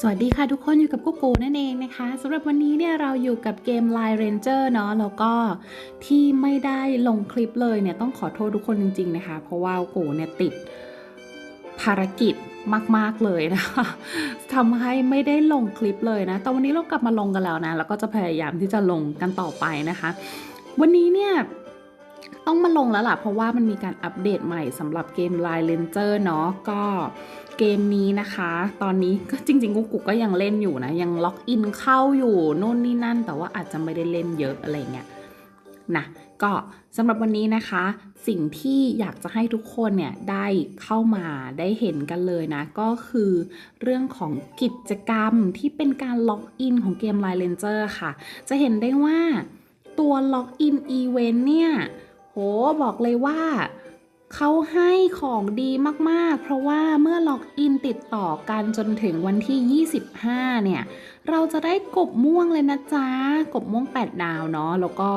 สวัสดีค่ะทุกคนอยู่กับกุ๊กกูนั่นเองนะคะสำหรับวันนี้เนี่ยเราอยู่กับเกม Line Ranger เนาะแล้วก็ที่ไม่ได้ลงคลิปเลยเนี่ยต้องขอโทษทุกคนจริง ๆ นะคะ เพราะว่ากูเนี่ยติดภารกิจมาก ๆ เลยนะคะทำให้ไม่ได้ลงคลิปเลยนะ แต่วันนี้เรากลับมาลงกันแล้วนะ แล้วก็จะพยายามที่จะลงกันต่อไปนะคะ วันนี้เนี่ยต้องมาลงแล้วล่ะ เพราะว่ามันมีการอัปเดตใหม่สำหรับเกม Line Ranger เนาะก็ เกมนี้นะคะ ตอนนี้ก็จริงๆกุ๊กกุ๊กก็ยังเล่นอยู่นะ ยังล็อกอินเข้าอยู่นู่นนี่นั่น แต่ว่าอาจจะไม่ได้เล่นเยอะอะไรเงี้ยนะก็สำหรับวันนี้นะคะ สิ่งที่อยากจะให้ทุกคนเนี่ยได้เข้ามาได้เห็นกันเลยนะ ก็คือเรื่องของกิจกรรมที่เป็นการล็อกอินของเกม Line Ranger ค่ะ จะเห็นได้ว่าตัวล็อกอินอีเวนต์เนี่ย โหบอกเลยว่า เขาให้ของดีมากๆ เพราะว่าเมื่อล็อกอินติดต่อกันจนถึงวันที่ 25 เนี่ย เราจะได้กบม่วงเลยนะจ๊ะ กบม่วง 8 ดาวเนาะ แล้วก็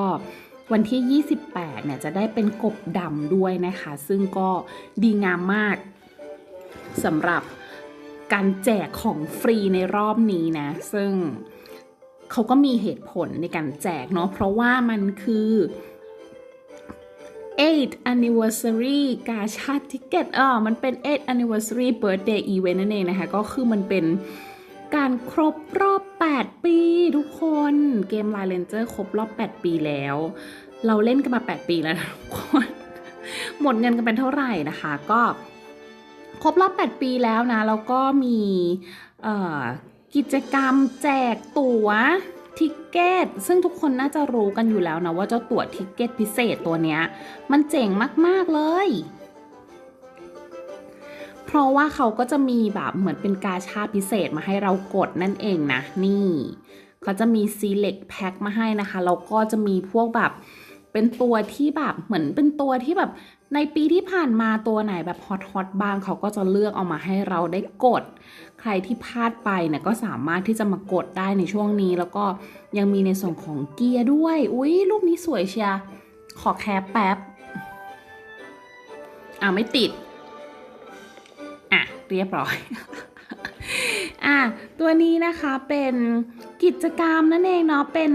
วันที่ 28 เนี่ยจะได้เป็นกบดำด้วยนะคะ ซึ่งก็ดีงามมากสำหรับการแจกของฟรีในรอบนี้นะ ซึ่งเขาก็มีเหตุผลในการแจกเนาะ เพราะว่ามันคือ 8 anniversary กาชาติทิเก็ตอ่ามันเป็น 8 anniversary birthday event นั่นเองนะคะ ก็คือมันเป็นการครบรอบ 8 ปีทุกคนเกม Line Ranger ครบรอบ 8 ปีแล้ว เราเล่นกันมา 8 ปีแล้วทุกคน หมดเงินกันเป็นเท่าไหร่นะคะ ก็ครบรอบ 8 ปีแล้วนะ แล้วก็มีกิจกรรมแจกตั๋ว ทิกเก็ตซึ่งทุกคนน่าจะรู้กันอยู่แล้วนะว่าเจ้าตั๋วทิกเก็ตพิเศษตัวเนี้ย มันเจ๋งมาก ๆ เลย เพราะว่าเขาก็จะมีแบบเหมือนเป็นกาชาพิเศษมาให้เรากดนั่นเองนะ นี่ เขาจะมี select pack มาให้นะคะแล้วก็จะมีพวกแบบเป็นตัวที่แบบเหมือนเป็นตัวที่แบบ ในปีที่ผ่านมาตัวไหนแบบฮอตฮอตบ้างเขาก็จะเลือกเอามาให้เราได้กด ใครที่พลาดไปเนี่ยก็สามารถที่จะมากดได้ในช่วงนี้ แล้วก็ยังมีในส่วนของเกียร์ด้วย อุ้ยรูปนี้สวยเชียร์ขอแคปแป๊บอ่าไม่ติด อะ เรียบร้อย อะ ตัวนี้นะคะเป็นกิจกรรมนั่นเองเนาะเป็น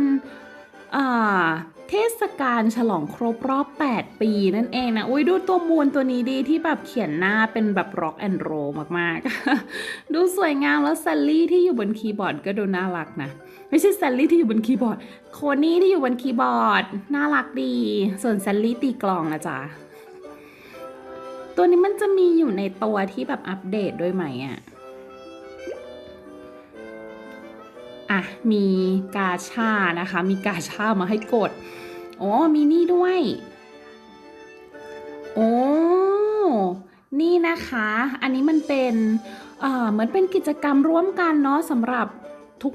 อ่า ทศกาลฉลองครบรอบ 8 ปีนั่นเองนะ อุ้ยดูตัวมูลตัวนี้ดีที่แบบเขียนหน้าเป็นแบบร็อกแอนด์โรมากๆ ดูสวยงามแล้วแซลลี่ที่อยู่บนคีย์บอร์ดก็ดูน่ารักนะ ไม่ใช่แซลลี่ที่อยู่บนคีย์บอร์ด โคนี่ที่อยู่บนคีย์บอร์ด น่ารักดี ส่วนแซลลี่ตีกลองนะจ๊ะ ตัวนี้มันจะมีอยู่ในตัวที่แบบอัปเดตด้วยไหมอะอะมีกาชานะคะ มีกาชามาให้กด โอ๋อมีนี่ด้วย โอ้ นี่นะคะ อันนี้มันเป็นเอ่อเหมือนเป็นกิจกรรมร่วมกันเนาะสำหรับ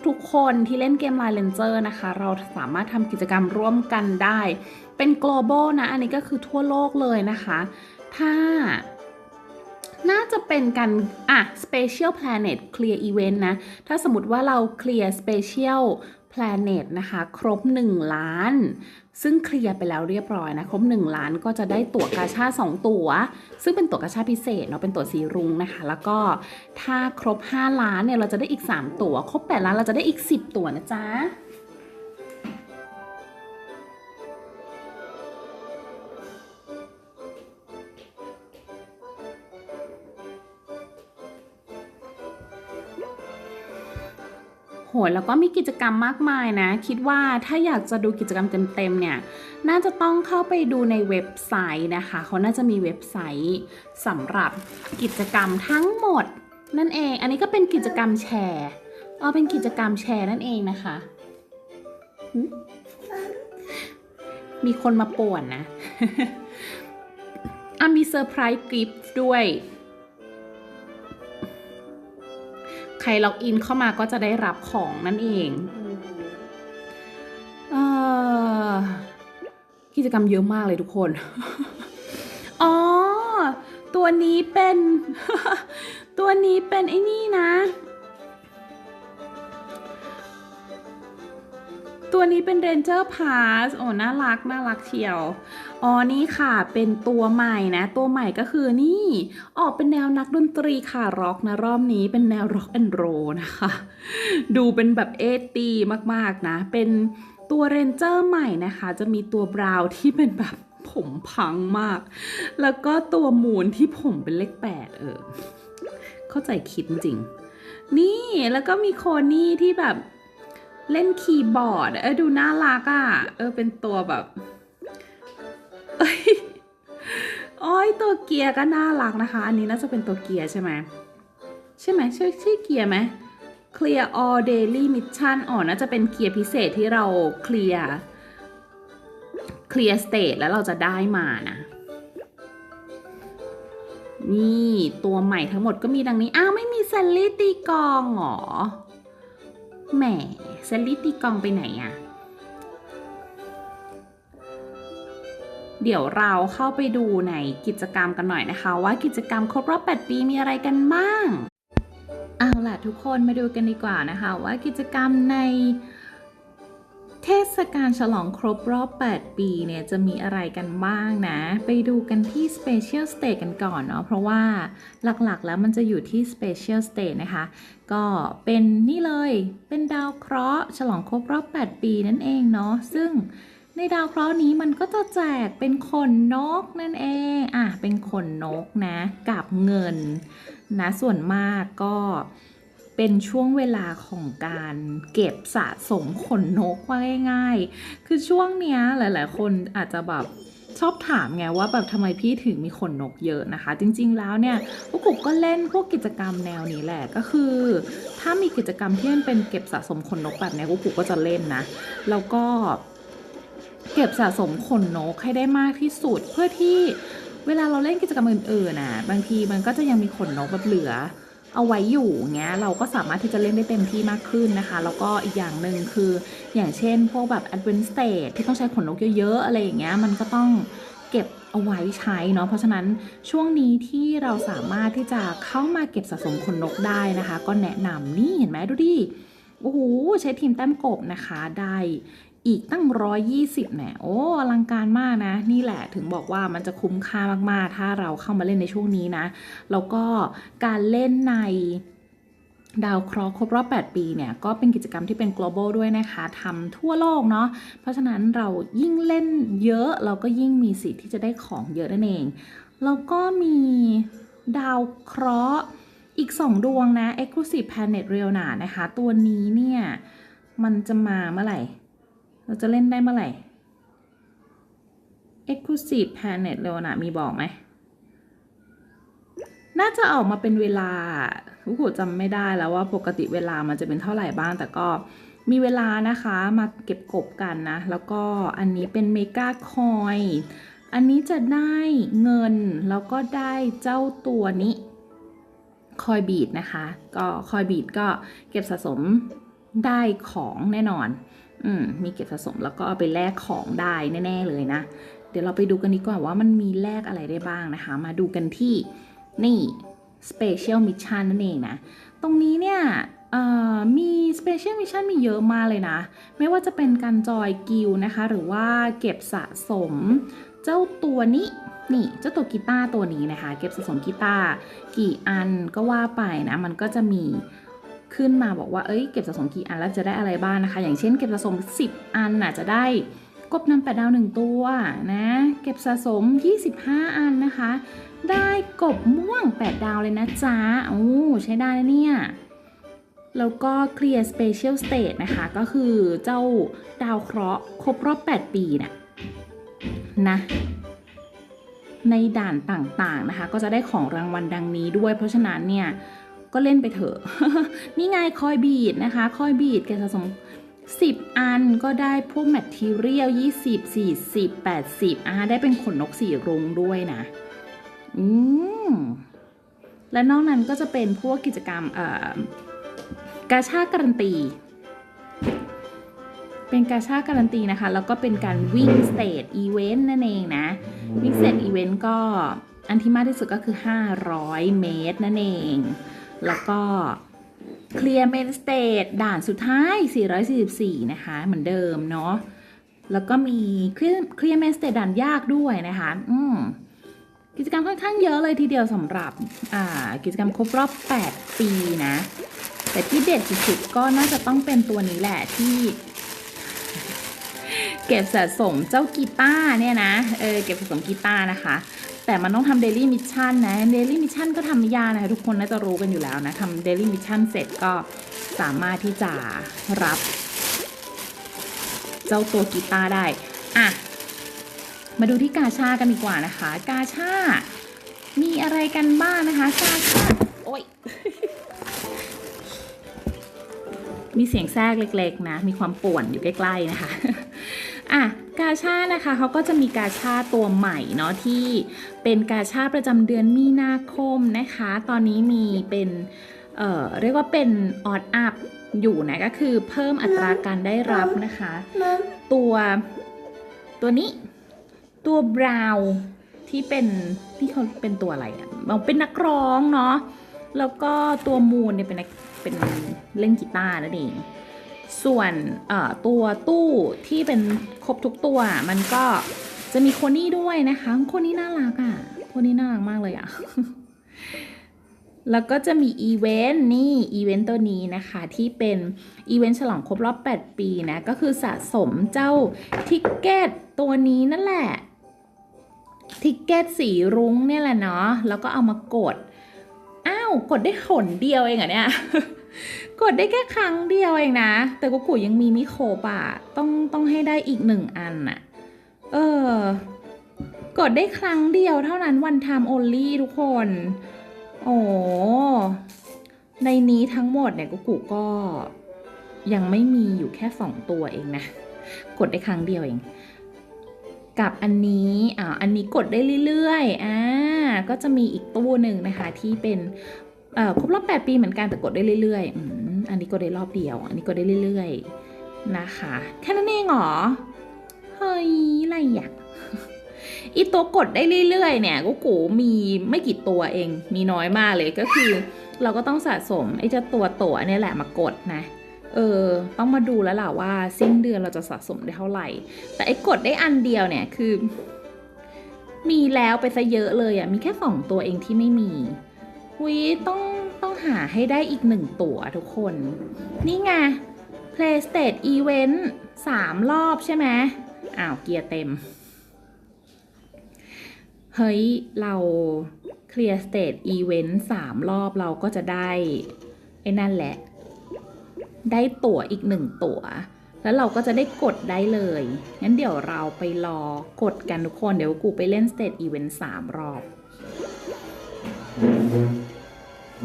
ทุกๆ คนที่เล่นเกม Line Ranger นะคะ เราสามารถทำกิจกรรมร่วมกันได้ เป็น global นะ อันนี้ก็คือทั่วโลกเลยนะคะ ถ้า น่าจะเป็นกัน อะ Special Planet Clear Event นะ ถ้าสมมติว่าเรา Clear Special Planet นะคะ ครบ 1 ล้าน ซึ่งเคลียร์ไปแล้วเรียบร้อยนะ ครบ 1 ล้านก็จะได้ตั๋วกาชา2ตั๋ว ซึ่งเป็นตั๋วกาชาพิเศษเนาะเป็นตั๋วสีรุ้งนะคะ แล้วก็ถ้าครบ 5 ล้านเนี่ยเราจะได้อีก 3 ตั๋วครบ 8 ล้านเราจะได้อีก 10 ตั๋วนะจ๊ะ โหแล้วก็มีกิจกรรมมากมายนะ คิดว่าถ้าอยากจะดูกิจกรรมเต็มๆเนี่ย น่าจะต้องเข้าไปดูในเว็บไซต์นะคะ เขาน่าจะมีเว็บไซต์สำหรับกิจกรรมทั้งหมด นั่นเอง อันนี้ก็เป็นกิจกรรมแชร์เออเป็นกิจกรรมแชร์นั่นเองนะคะ มีคนมาป่วนนะอะมีเซอร์ไพรส์กิฟต์ด้วย ใครล็อกอินเข้ามาก็จะได้รับของนั่นเองเอ่อกิจกรรมเยอะมากเลยทุกคน อ๋อ ตัวนี้เป็น ตัวนี้เป็นไอ้นี่นะ ตัวนี้เป็น Ranger Pass โอ้ น่ารัก น่ารักเชียว อ๋อนี่ค่ะ เป็นตัวใหม่นะ ตัวใหม่ก็คือนี่ ออกเป็นแนวนักดนตรีค่ะร็อกนะ รอบนี้เป็นแนวร็อกแอนด์โรนะคะ ดูเป็นแบบเอตีมากๆนะ เป็นตัวเรนเจอร์ใหม่นะคะ จะมีตัวบราวน์ที่เป็นแบบผมพังมาก แล้วก็ตัวมูนที่ผมเป็นเลขแปดเออ เข้าใจคิดจริง นี่แล้วก็มีโคนี่ที่แบบเล่นคีย์บอร์ด เออดูน่ารักอะ่ะ เออเป็นตัวแบบ เอ้ยโอ้ยตัวเกียร์ก็น่ารักนะคะ อันนี้น่าจะเป็นตัวเกียร์ใช่ไหมใช่ไหมใช่ใช่เกียร์ไหม Clear all daily mission อ๋อน่าจะเป็นเกียร์พิเศษที่เราเคลียร์เคลียร์สเตทแล้วเราจะได้มานะ นี่ตัวใหม่ทั้งหมดก็มีดังนี้ อ้าว ไม่มีเซลลี่ตีกองเหรอ แหมเซลลี่ตีกองไปไหนอะ เดี๋ยวเราเข้าไปดูในกิจกรรมกันหน่อยนะคะ ว่ากิจกรรมครบรอบ 8 ปีมีอะไรกันบ้างเอาล่ะทุกคนมาดูกันดีกว่านะคะ ว่ากิจกรรมในเทศกาลฉลองครบรอบ 8 ปีเนี่ยจะมีอะไรกันบ้างนะ ไปดูกันที่ Special Stage กันก่อนเนาะเพราะว่าหลักๆแล้วมันจะอยู่ที่ Special Stage นะคะ ก็เป็นนี่เลยเป็นดาวเคราะห์ฉลองครบรอบ 8 ปีนั่นเองเนาะซึ่ง ในดาวเคราะห์นี้มันก็จะแจกเป็นขนนกนั่นเอง อะ เป็นขนนกนะ กับเงินนะ ส่วนมากก็เป็นช่วงเวลาของการเก็บสะสมขนนกว่าง่าย ๆ คือช่วงเนี้ยหลาย ๆ คนอาจจะแบบชอบถามไงว่าแบบทำไมพี่ถึงมีขนนกเยอะนะคะ จริง ๆ แล้วเนี่ยพวกกุกก็เล่นพวกกิจกรรมแนวนี้แหละก็คือ ถ้ามีกิจกรรมที่มันเป็นเก็บสะสมขนนกแบบนี้กุกกุกก็จะเล่นนะ แล้วก็ เก็บสะสมขนนกให้ได้มากที่สุด เพื่อที่เวลาเราเล่นกิจกรรมอื่นๆน่ะ บางทีมันก็จะยังมีขนนกแบบเหลือ เอาไว้อยู่เงี้ยเราก็สามารถที่จะเล่นได้เต็มที่มากขึ้นนะคะ แล้วก็อีกอย่างหนึ่งคือ อย่างเช่น พวกแบบ Advanced Stage ที่ต้องใช้ขนนกเยอะๆอะไรอย่างเงี้ยมันก็ต้องเก็บเอาไว้ใช้เนาะเพราะฉะนั้นช่วงนี้ที่เราสามารถที่จะเข้ามาเก็บสะสมขนนกได้นะคะ ก็แนะนำนี่เห็นไหมดูดิโอ้โหใช้ทีมแต้มกบนะคะได้ อีกตั้ง 120เนี่ยโอ้อลังการมากนะ นี่แหละถึงบอกว่ามันจะคุ้มค่ามาก ๆ ถ้าเราเข้ามาเล่นในช่วงนี้นะ แล้วก็การเล่นในดาวเคราะห์ครบรอบ 8 ปีเนี่ย ก็เป็นกิจกรรมที่เป็น global ด้วยนะคะทำทั่วโลกเนาะ เพราะฉะนั้นเรายิ่งเล่นเยอะ เราก็ยิ่งมีสิทธิ์ที่จะได้ของเยอะนั่นเอง แล้วก็มีดาวเคราะห์อีก 2 ดวงนะ exclusive planet r e o n a นะคะ ตัวนี้เนี่ย มันจะมาเมื่อไหร่ เราจะเล่นได้เมื่อไหร่ Exclusive Planet เร็วนะมีบอกไหม น่าจะออกมาเป็นเวลาผู้หูจำไม่ได้แล้วว่าปกติเวลามันจะเป็นเท่าไหร่บ้าง แต่ก็มีเวลานะคะมาเก็บกบกันนะ แล้วก็อันนี้เป็นเมกาคอยอันนี้จะได้เงิน แล้วก็ได้เจ้าตัวนี้คอยบีดนะคะ ก็คอยบีดก็เก็บสะสมได้ของแน่นอน อืมมีเก็บสะสมแล้วก็เอาไปแลกของได้แน่ ๆ เลยนะ เดี๋ยวเราไปดูกันดีกว่าว่ามันมีแลกอะไรได้บ้างนะคะ มาดูกันที่นี่ Special Mission นั่นเองนะ ตรงนี้เนี่ยมี Special Mission มีเยอะมากเลยนะ ไม่ว่าจะเป็นการจอยกิลนะคะ หรือว่าเก็บสะสม เจ้าตัวนี้นี่เจ้าตัวกีตาร์ตัวนี้นะคะ เก็บสะสมกีตาร์กี่อันก็ว่าไปนะ มันก็จะมี ขึ้นมาบอกว่าเอ้ยเก็บสะสมกี่อันแล้วจะได้อะไรบ้างนะคะ อย่างเช่นเก็บสะสม 10 อันน่ะจะได้กบนำแปดดาวหนึ่งตัวนะ เก็บสะสม 25 อันนะคะ ได้กบม่วง 8 ดาวเลยนะจ๊ะโอ้ใช้ได้เนี่ย แล้วก็ Clear Special State นะคะ ก็คือเจ้าดาวเคราะห์ครบรอบ 8 ปีน่ะนะในด่านต่างๆนะคะ ก็จะได้ของรางวัลดังนี้ด้วย เพราะฉะนั้นเนี่ย ก็เล่นไปเถอะ นี่ไงคอยบีดนะคะ คอยบีดเก็บสะสม 10 อันก็ได้พวกแมททีเรียล20 40 80อ่าได้เป็นขนนกสีรุ้งด้วยนะ อืม และนอกนั้นก็จะเป็นพวกกิจกรรมเอ่อกาชาการันตี เป็นกาชาการันตีนะคะ แล้วก็เป็นการวิ่งสเตจอีเวนต์นั่นเองนะ วิ่งสเตจอีเวนต์ก็อันที่มากที่สุดก็คือ 500 เมตรนั่นเอง แล้วก็เคลียร์เมนสเตจด่านสุดท้าย 444 นะคะ เหมือนเดิมเนาะ แล้วก็มีเคลียร์เคลียร์แมสเตดันยากด้วยนะคะ อืมกิจกรรมค่อนข้างเยอะเลยทีเดียวสำหรับอ่ากิจกรรมครบรอบ 8 ปีนะ แต่ที่เด็ดสุดๆก็น่าจะต้องเป็นตัวนี้แหละที่ เก็บสะสมเจ้ากีตาร์เนี่ยนะ เออเก็บสะสมกีตาร์นะคะ แต่มันต้องทำเดลี่มิชชั่นนะเดลี่มิชชั่นก็ทำไม่ยากนะคะทุกคนน่าจะรู้กันอยู่แล้วนะทำเดลี่มิชชั่นเสร็จก็สามารถที่จะรับ เจ้าตัวกีตาร์ได้ อะ มาดูที่กาชากันดีกว่านะคะ กาชา มีอะไรกันบ้างนะคะ กาชา โอ้ยมีเสียงแทรกเล็ก ๆ นะ มีความป่วนอยู่ใกล้ ๆ นะคะาชานะคะเขาก็จะมีกาชาตัวใหม่เนาะที่เป็นกาชาประจำเดือนมีนาคมนะคะ ตอนนี้มีเป็นเอ่อเรียกว่าเป็นออดอัพอยู่นะก็คือเพิ่มอัตราการได้รับนะคะ ตัวตัวนี้ตัวบราวที่เป็นที่เขาเป็นตัวอะไรอะ่ะเป็นนักร้องเนาะแล้วก็ตัวมูนเนี่ยเป็นเป็นเล่นกีตาร์นั่นเอง ส่วนตัวตู้ที่เป็นครบทุกตัว มันก็จะมีโคนี่ด้วยนะคะ โคนี่น่ารักอะ่ะ โคนี่น่ารักมากเลยอะ่ะ แล้วก็จะมีอีเวนต์นี่อีเวนต์ตัวนี้นะคะที่เป็นอีเวนต์ฉลองครบรอบ 8 ปีนะ ก็คือสะสมเจ้าทิกเก็ตตัวนี้นั่นแหละทิกเก็ตสีรุ้งเนี่ยแหละเนาะแล้วก็เอามากด อ้าว กดได้หนเดียวเองอะเนี่ย กดได้แค่ครั้งเดียวเองนะ แต่กูกูยังมีไม่ครบอะต้องต้องให้ได้อีกหนึ่งอันอะเออ กดได้ครั้งเดียวเท่านั้น one time only ทุกคน โอ้ในนี้ทั้งหมดเนี่ยกูกูก็ยังไม่มีอยู่แค่สองตัวเองนะ กดได้ครั้งเดียวเองกับอันนี้อ่าอันนี้กดได้เรื่อยๆ อ่า ก็จะมีอีกตู้หนึ่งนะคะที่เป็น ครบรอบ8ปีเหมือนกันแต่กดได้เรื่อยๆอ,อันนี้กดได้รอบเดียว อันนี้กดได้เรื่อยๆนะคะ แค่นั้นเองเหรอ เฮ้ยอะไรอยากอีตัวกดได้เรื่อยๆเนี่ยกูกูมีไม่กี่ตัวเอง มีน้อยมากเลยก็คือ เราก็ต้องสะสมไอ้เจ้าตัวตัวเนี่ยแหละมากดนะ เออ ต้องมาดูแล้วล่ะว่าสิ้นเดือนเราจะสะสมได้เท่าไหร่ แต่ไอ้กดได้อันเดียวเนี่ยคือ มีแล้วไปซะเยอะเลยอะ่ะมีแค่สองตัวเองที่ไม่มี วิต้องต้องหาให้ได้อีกหนึ่งตัวทุกคน นี่ไง Play State Event สามรอบใช่ไหมอ้าวเกียร์เต็ม เฮ้ย เราเคลียร์สเต e อีเวนต์สามรอบเราก็จะได้ ไอ้นั่นแหละ ได้ตั๋วอีกหนึ่งตั๋ว แล้วเราก็จะได้กดได้เลย งั้นเดี๋ยวเราไปรอกดกันทุกคน เดี๋ยวกูไปเล่นสเต e อีเวนต์สามรอบ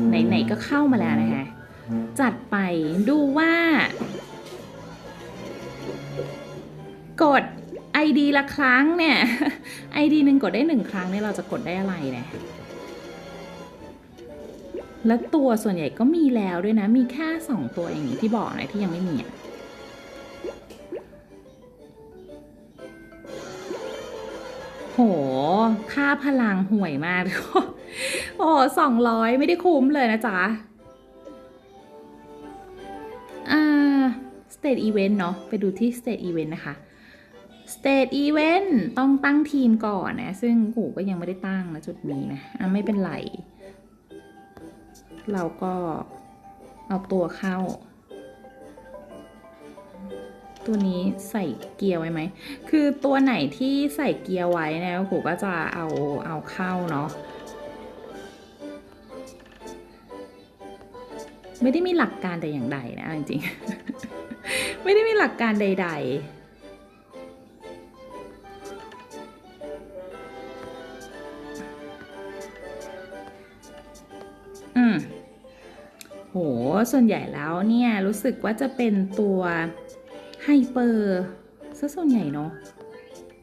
ไหนๆก็เข้ามาแล้วนะคะจัดไปดูว่า กด ID ละครั้งเนี่ย ID หนึ่งกดได้หนึ่งครั้งเนี่ยเราจะกดได้อะไรเนี่ยแล้วตัวส่วนใหญ่ก็มีแล้วด้วยนะ มีแค่สองตัวอย่างนี้ที่บอกนะที่ยังไม่มีอะ โห ค่าพลังห่วยมาก โอ้สองร้อยไม่ได้คุ้มเลยนะจ๊ะ อ่า state event เนาะ ไปดูที่ state event นะคะ state event ต้องตั้งทีมก่อนนะ ซึ่งกูก็ยังไม่ได้ตั้งนะจุดนี้นะ อะไม่เป็นไร เราก็เอาตัวเข้า ตัวนี้ใส่เกียร์ไว้ไหม คือตัวไหนที่ใส่เกียร์ไว้นะกูก็จะเอาเอาเข้าเนาะ ไม่ได้มีหลักการแต่อย่างใดนะจริงๆ ไม่ได้มีหลักการใดๆอืมโห ส่วนใหญ่แล้วเนี่ยรู้สึกว่าจะเป็นตัว ไฮเปอร์ซะส่วนใหญ่เนาะ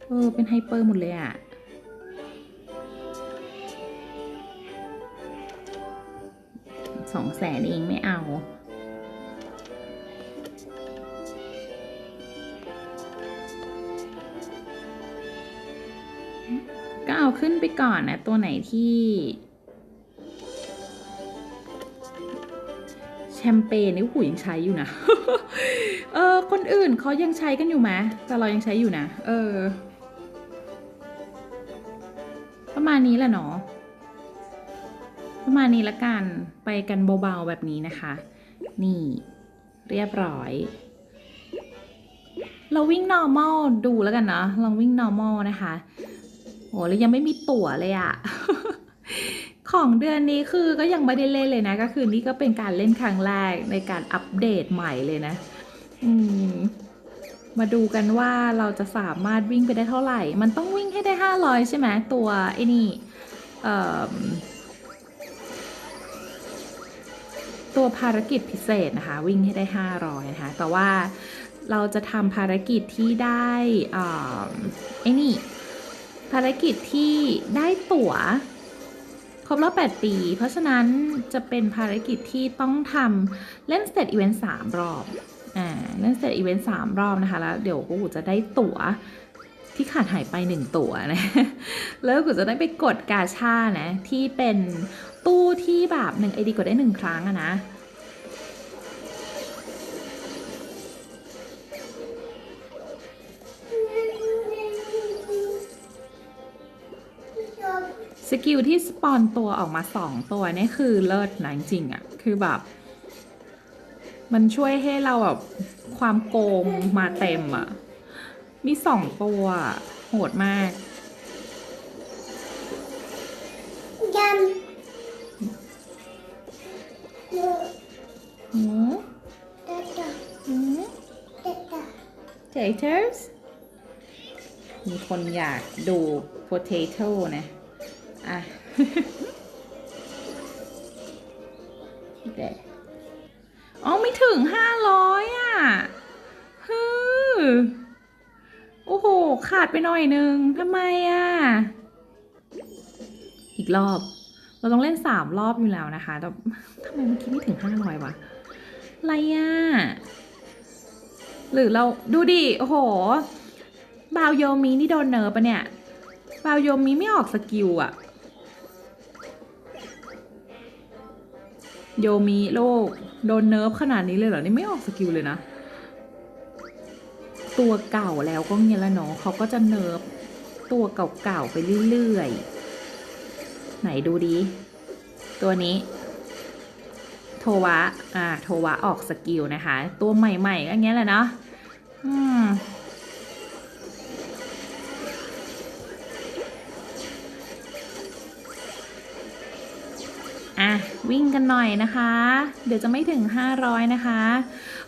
เออ เป็นไฮเปอร์หมดเลยอะสองแสนเองไม่เอาก็เอาขึ้นไปก่อนนะ ตัวไหนที่ แชมเปญนี่หูยังใช้อยู่นะ เออ คนอื่นเขายังใช้กันอยู่ไหมแต่เรายังใช้อยู่นะ เออ ประมาณนี้แหละเนาะ ประมาณนี้ละกัน ไปกันเบาๆแบบนี้นะคะ นี่ เรียบร้อย เราวิ่ง normal ดูแล้วกันเนาะ ลองวิ่ง normal นะคะ โห แล้วยังไม่มีตั๋วเลยอะ ของเดือนนี้คือก็ยังไม่ได้เล่นเลยนะ ก็คือนี่ก็เป็นการเล่นครั้งแรกในการอัปเดตใหม่เลยนะ อืม มาดูกันว่าเราจะสามารถวิ่งไปได้เท่าไหร่ มันต้องวิ่งให้ได้500ใช่ไหมตัวไอ้นี่ เอ่อ ตัวภารกิจพิเศษนะคะ วิ่งให้ได้500นะคะ แต่ว่าเราจะทำภารกิจที่ได้อ่อไอ้นี่ ภารกิจที่ได้ตั๋ว รบรอบ8ปี เพราะฉะนั้นจะเป็นภารกิจที่ต้องทำเล่นสเตจอีเวนต์3รอบอ่าเล่นสเตจอีเวนต์3รอบนะคะ แล้วเดี๋ยวกูจะได้ตั๋วที่ขาดหายไป1ตั๋วนะ แล้วกูจะได้ไปกดกาชานะ ที่เป็นตู้ที่แบบ1 ID กดได้1ครั้งอะนะ สกิลที่สปอนตัวออกมาสองตัวนี่คือเลิศนะจริงๆอะ่ะ คือแบบ มันช่วยให้เราแบบความโกงมาเต็มอะ่ะ มีสองตัวอะโหดมาก Yum. หืม Dada. หืม Dada. potatoes มีคนอยากดู potato นะ อะเดอ๋อไม่ถึงห้าร้อยอะฮึโอ้โห ขาดไปหน่อยนึงทำไมอะ อีกรอบ เราต้องเล่นสามรอบอยู่แล้วนะคะ แต่ทำไมเมื่อกี้ไม่ถึงห้าร้อยวะอะไรอะ หรือเราดูดิ โอ้โห บาวโยมีนี่โดนเนิร์ปะเนี่ย บาวโยมีไม่ออกสกิลอะ โยมีโลก โดนเนิร์ฟขนาดนี้เลยเหรอ นี่ไม่ออกสกิลเลยนะ ตัวเก่าแล้วก็เงี้ยละเนาะเขาก็จะเนิร์ฟตัวเก่าๆไปเรื่อยๆ ไหนดูดี ตัวนี้ โทวะ อ่า โทวะออกสกิลนะคะ ตัวใหม่ๆก็อย่างเงี้ยแหละเนาะอืม วิ่งกันหน่อยนะคะ เดี๋ยวจะไม่ถึง 500 นะคะ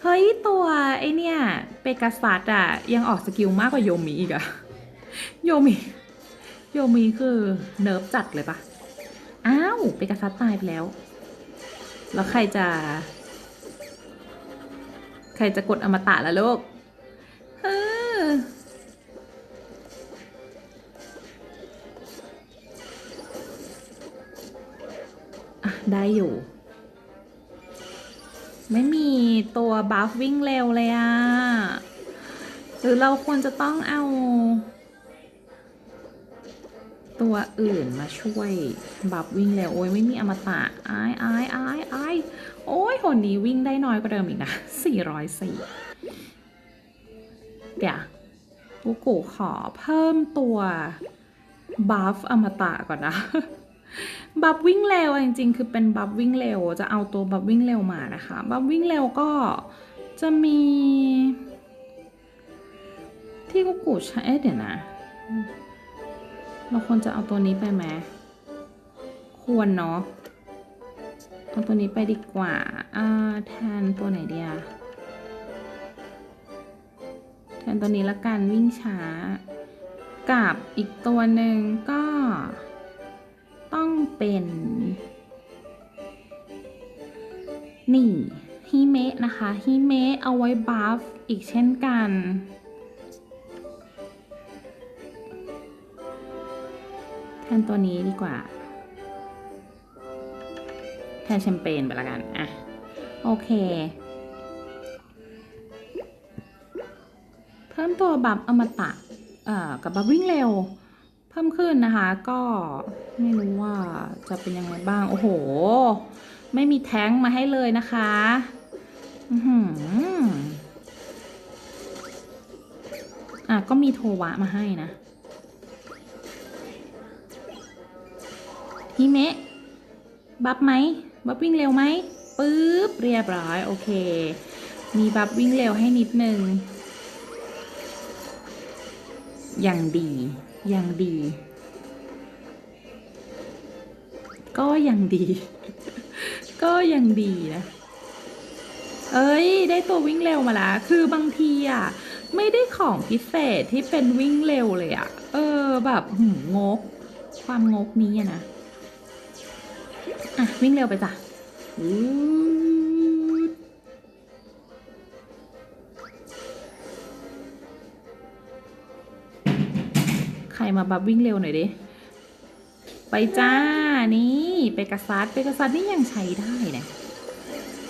เฮ้ย ตัวไอเนี่ยเปกัสซัสอะยังออกสกิลมากกว่าโยมีอีกอะโยมีโยมีคือเนิร์ฟจัดเลยปะอ้าวเปกัสซัสตายไปแล้ว แล้วใครจะ ใครจะกดอมตะล่ะลูก ได้อยู่ ไม่มีตัวบัฟวิ่งเร็วเลยอะหรือเราควรจะต้องเอา ตัวอื่นมาช่วยบัฟวิ่งเร็ว โอ้ยไม่มีอมตะอายอายอายอายโอ้ยคนนี้วิ่งได้น้อยกว่าเดิมอีกนะ404เดี๋ยวกูกูขอเพิ่มตัวบัฟอมตะก่อนนะ บัฟวิ่งเร็วจริงๆ คือเป็นบัฟวิ่งเร็ว จะเอาตัวบัฟวิ่งเร็วมานะคะ บัฟวิ่งเร็วก็จะมี ที่กูกูใช้เเดี๋ยวนะ เราควรจะเอาตัวนี้ไปไหม ควรเนาะ เอาตัวนี้ไปดีกว่า อ่า แทนตัวไหนเดียแทนตัวนี้ละกันวิ่งช้า กับอีกตัวหนึ่งก็ ต้องเป็น นี่ฮิเมะนะคะฮิเมะเอาไว้บัฟอีกเช่นกัน แทนตัวนี้ดีกว่า แทนแชมเปญไปละกัน อะ โอเค เพิ่มตัวบัฟอมตะ เอ่อ กับบัฟวิ่งเร็ว เพิ่มขึ้นนะคะก็ไม่รู้ว่าจะเป็นยังไงบ้าง โอ้โห ไม่มีแท้งมาให้เลยนะคะอื้มอะก็มีโทวะมาให้นะฮิเมะบัฟไหมบัฟวิ่งเร็วไหมปึ๊บเรียบร้อยโอเค มีบัฟวิ่งเร็วให้นิดนึงอย่างดี อย่างดี ก็ยังดี ก็ยังดีนะ เอ้ย ได้ตัววิ่งเร็วมาละคือบางทีอะ ไม่ได้ของพิเศษที่เป็นวิ่งเร็วเลยอะ เออ แบบหืมงก ความงกนี้อะนะ อะ วิ่งเร็วไปจ้ะอื รมาบับวิ่งเร็วหน่อยดิไปจ้า นี่ไปกระซัดไปกระซัดนี่ยังใช้ได้นะ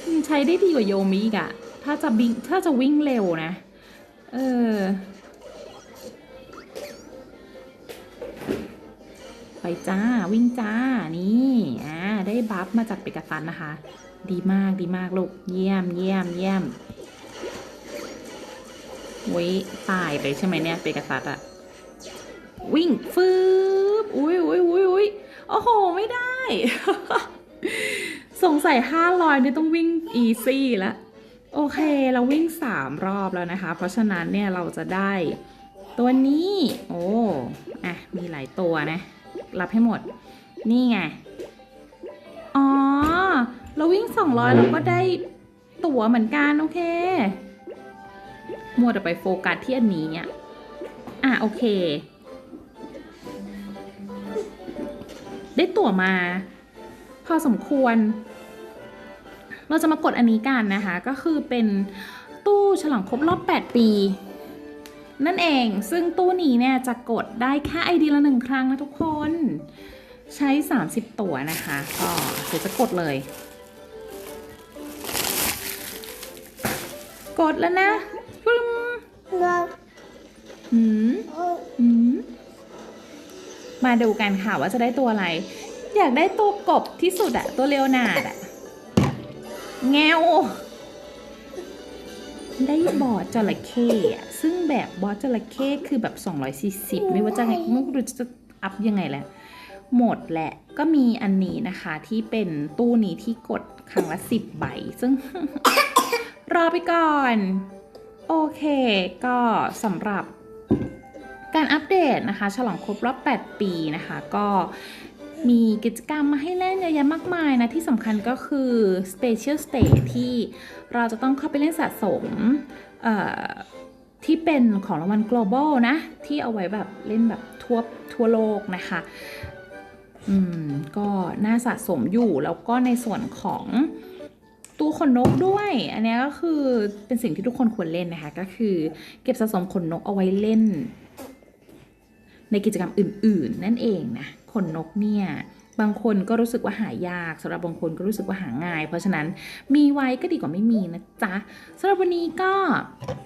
อืมใช้ได้ดีกว่าโยมิอีกอะถ้าจะบิงถ้าจะวิ่งเร็วนะ เออ ไปจ้าวิ่งจ้า นี่อ่าได้บัฟมาจากเปกาซันนะคะ ดีมากดีมากลูก เยี่ยมเยี่ยมเยี่ยมโว้ยตายไปใช่ไหมเนี่ยเปกาซัสอะ วิ่งฟืบอุ้ยอุ้ยอุ้ยอุ้ยโอ้โห ไม่ได้ สงสัยห้าร้อยนี่ต้องวิ่งอีซี่ล้วโอเค เราวิ่งสามรอบแล้วนะคะ เพราะฉะนั้นเนี่ยเราจะได้ ตัวนี้ โอ้อะมีหลายตัวนะ รับให้หมด นี่ไง อ๋อ เราวิ่ง200เราก็ได้ตั๋วเหมือนกัน โอเค มัวแต่ไปโฟกัสที่อันนี้อะอะ โอเค ได้ตั๋วมา พอสมควร เราจะมากดอันนี้กันนะคะ ก็คือเป็นตู้ฉลองครบรอบ 8 ปี นั่นเอง ซึ่งตู้นี้เนี่ยจะกดได้แค่ไอดีละหนึ่งครั้งนะทุกคน ใช้ 30 ตั๋วนะคะ ก็เดี๋ยวจะกดเลย กดแล้วนะปึ้มรอหืมโอ้ยหืม มาดูกันค่ะว่าจะได้ตัวอะไร อยากได้ตัวกบที่สุดอะตัวเลโอนาดอะแงวได้บอจระเข้อะซึ่งแบบบอจระเข้คือแบบ 240 ไม่ว่าจะไงไม่รู้จะอัพยังไงแหละ หมดแหละก็มีอันนี้นะคะที่เป็นตู้นี้ที่กดครั้งละ 10 ใบ ซึ่ง รอไปก่อน โอเค ก็สำหรับ การอัปเดตนะคะ ฉลองครบรอบ 8 ปีนะคะ ก็มีกิจกรรมมาให้เล่นเยอะแยะมากมายนะ ที่สำคัญก็คือ Special Stage ที่เราจะต้องเข้าไปเล่นสะสมที่เป็นของรางวัล global นะ ที่เอาไว้แบบเล่นแบบทั่วทั่วโลกนะคะ อืม ก็น่าสะสมอยู่แล้วก็ในส่วนของตู้ขนนกด้วย อันนี้ก็คือเป็นสิ่งที่ทุกคนควรเล่นนะคะ ก็คือเก็บสะสมขนนกเอาไว้เล่น ในกิจกรรมอื่น ๆ นั่นเองนะขนนกเนี่ยบางคนก็รู้สึกว่าหายากสำหรับบางคนก็รู้สึกว่าหาง่าย เพราะฉะนั้นมีไว้ก็ดีกว่าไม่มีนะจ๊ะสำหรับวันนี้ก็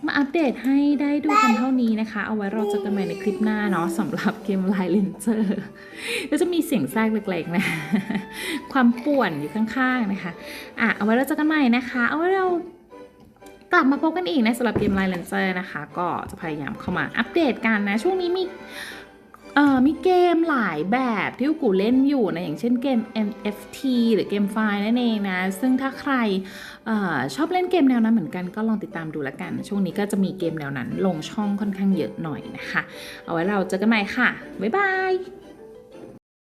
มาอัปเดตให้ได้ดูกันเท่านี้นะคะ เอาไว้เราเจอกันใหม่ในคลิปหน้าเนาะสำหรับเกมไลน์เลนเจอร์ก็จะมีเสียงแทรกเล็กๆนะ ความป่วนอยู่ข้างๆนะคะอะเอาไว้เราเจอกันใหม่นะคะ เอาไว้เรากลับมาพบกันอีกในสำหรับเกมไลน์เลนเจอร์นะคะ ก็จะพยายามเข้ามาอัปเดตกันนะ ช่วงนี้มี เออมีเกมหลายแบบที่กูเล่นอยู่นะ อย่างเช่นเกม NFT หรือเกมไฟล์นั่นเองนะ ซึ่งถ้าใครออชอบเล่นเกมแนวนั้นเหมือนกันก็ลองติดตามดูแล้วกัน ช่วงนี้ก็จะมีเกมแนวนั้นลงช่องค่อนข้างเยอะหน่อยนะคะ เอาไว้เราเจอกันใหม่ค่ะ บ๊ายบาย